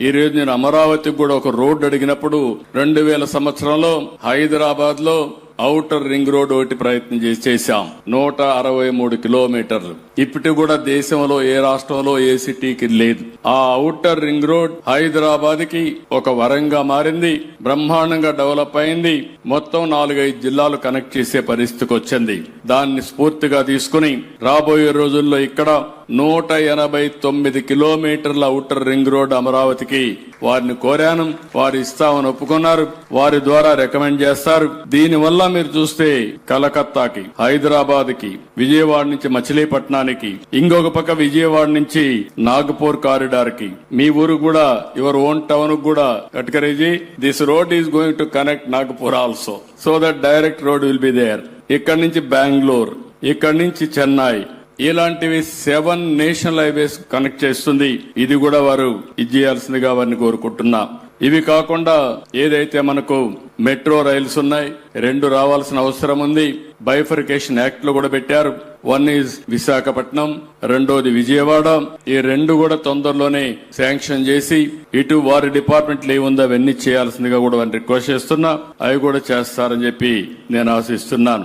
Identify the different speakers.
Speaker 1: ఈ రోజు నేను అమరావతికి కూడా ఒక రోడ్డు అడిగినప్పుడు రెండు వేల సంవత్సరంలో హైదరాబాద్లో ఔటర్ రింగ్ రోడ్ ఒకటి ప్రయత్నం చేసి చేశాం. నూట అరవై మూడు కిలోమీటర్లు. ఇప్పటి కూడా దేశంలో ఏ రాష్ట్రంలో ఏ సిటీకి లేదు. ఆ ఔటర్ రింగ్ రోడ్ హైదరాబాద్కి ఒక వరంగా మారింది బ్రహ్మాండంగా డెవలప్ అయింది మొత్తం నాలుగైదు జిల్లాలు కనెక్ట్ చేసే పరిస్థితికి వచ్చింది. దాన్ని స్ఫూర్తిగా తీసుకుని రాబోయే రోజుల్లో ఇక్కడ నూట ఎనభై తొమ్మిది కిలోమీటర్ల ఔటర్ రింగ్ రోడ్ అమరావతికి వారిని కోరాను. వారు ఇస్తామని ఒప్పుకున్నారు. వారి ద్వారా రికమెండ్ చేస్తారు. దీని వల్ల మీరు చూస్తే కలకత్తాకి హైదరాబాద్కి విజయవాడ నుంచి మచిలీపట్నానికి ఇంకొక పక్క విజయవాడ నుంచి నాగపూర్ కారిడార్కి మీ ఊరు కూడా యువర్ ఓన్ టౌన్ కూడా కట్కరేజీ. This road is going to connect Nagpur also. So that direct road will be there. ఇక్కడ నుంచి బెంగళూరు ఇక్కడ నుంచి చెన్నై ఇలాంటివి సెవెన్ నేషనల్ హైవేస్ కనెక్ట్ చేస్తుంది. ఇది కూడా వారు ఇది చేయాల్సిందిగా వారిని కోరుకుంటున్నా. ఇవి కాకుండా ఏదైతే మనకు మెట్రో రైల్స్ ఉన్నాయి రెండు రావాల్సిన అవసరం ఉంది. బైఫర్కేషన్ యాక్ట్లో కూడా పెట్టారు. వన్ ఈజ్ విశాఖపట్నం రెండోది విజయవాడ. ఈ రెండు కూడా తొందరలోనే శాంక్షన్ చేసి ఇటు వారి డిపార్ట్మెంట్లు ఏముందో అవన్నీ చేయాల్సిందిగా కూడా వారిని రిక్వెస్ట్ చేస్తున్నా. అవి కూడా చేస్తారని చెప్పి నేను ఆశిస్తున్నాను.